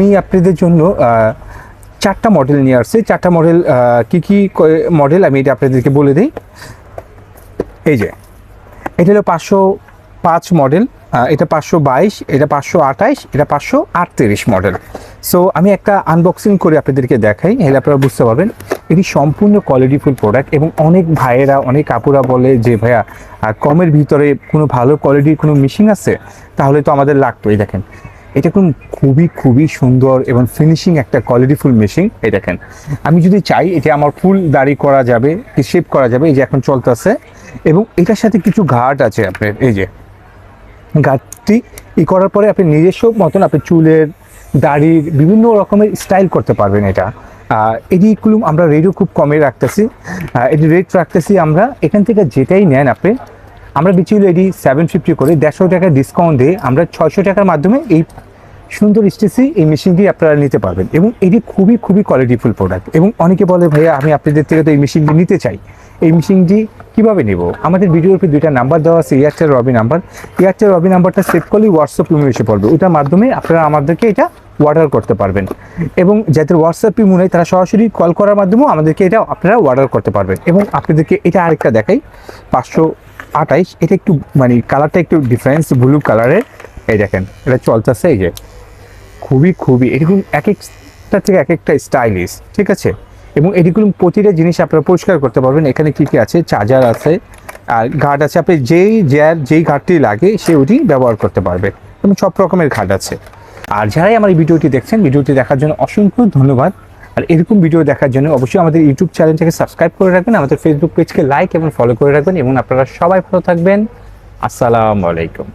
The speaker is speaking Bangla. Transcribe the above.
আমি আপনাদের জন্য চারটা মডেল নিয়ে আসছি। চারটা মডেল কি কি মডেল আমি এটা আপনাদেরকে বলে দিই। এই যে, এটা হলো পাঁচশো পাঁচ মডেল এটা পাঁচশো বাইশ, এটা পাঁচশো আঠাইশ, এটা পাঁচশো আটত্রিশ মডেল সো আমি একটা আনবক্সিং করে আপনাদেরকে দেখাই এলে আপনারা বুঝতে পারবেন। এটি সম্পূর্ণ কোয়ালিটিফুল প্রোডাক্ট এবং অনেক ভাইয়েরা, অনেক আপুরা বলে যে, ভাইয়া কমের ভিতরে কোনো ভালো কোয়ালিটির কোনো মেশিন আছে? তাহলে তো আমাদের লাগতোই। দেখেন এটা কোন খুবই খুবই সুন্দর এবং ফিনিশিং একটা কোয়ালিটিফুল মেশিন এই দেখেন। আমি যদি চাই এটা আমার ফুল দাড়ি করা যাবে, কি শেপ করা যাবে, এই যে এখন চলতেছে। এবং এটার সাথে কিছু ঘাট আছে আপনার, এই যে। ঘাটটি ই করার পরে আপনি নিজস্ব মতন আপনি চুলের, দাড়ির বিভিন্ন রকমের স্টাইল করতে পারবেন এটা। এটিগুলো আমরা রেটও খুব কমে রাখতেছি। এটি রেট রাখতেছি আমরা, এখান থেকে যেটাই নেন আপনি আমরা বিচিল এটি সেভেন ফিফটি করে দেড়শো টাকা ডিসকাউন্ট দিয়ে আমরা ছয়শো টাকার মাধ্যমে এই সুন্দর স্টেসি এই মেশিনটি আপনারা নিতে পারবেন এবং এটি খুবই খুবই কোয়ালিটিফুল প্রোডাক্ট এবং অনেকে বলে, ভাইয়া, আমি আপনাদের থেকে তো এই মেশিনটি নিতে চাই। এই মেশিনটি কীভাবে নেব? আমাদের ভিডিওর উপর দুইটা নাম্বার দেওয়া আছে Airtel Robi number Airtel Robi নাম্বারটা সেভ করলেই হোয়াটসঅ্যাপ ইমো এসে পড়বে। ওটার মাধ্যমে আপনারা আমাদেরকে এটা অর্ডার করতে পারবেন। এবং যাদের হোয়াটসঅ্যাপ ইমো নেই, তারা সরাসরি কল করার মাধ্যমেও আমাদেরকে এটা আপনারা অর্ডার করতে পারবেন। এবং আপনাদেরকে এটা আরেকটা দেখাই, পাঁচশো আঠাইশ এটা একটু মানে কালারটা একটু ডিফারেন্স ব্লু কালারের এই দেখেন, এটা চলতেছে এই যে। খুবই খুবই এরকম এক একটা থেকে এক একটা স্টাইলিশ ঠিক আছে? এবং এরকম প্রতিটা জিনিস আপনারা পরিষ্কার করতে পারবেন। এখানে কি কি আছে? চার্জার আছে, আর ঘাট আছে। আপনি যেই, যার, যেই ঘাটটি লাগে, সে ওটি ব্যবহার করতে পারবে। এবং সব রকমের ঘাট আছে। আর যারাই আমার এই ভিডিওটি দেখছেন, ভিডিওটি দেখার জন্য অসংখ্য ধন্যবাদ। আর এরকম ভিডিও দেখার জন্য অবশ্যই আমাদের ইউটিউব চ্যানেলটাকে সাবস্ক্রাইব করে রাখবেন, আমাদের ফেসবুক পেজকে লাইক এবং ফলো করে রাখবেন এবং আপনারা সবাই ভালো থাকবেন। আসসালামু আলাইকুম।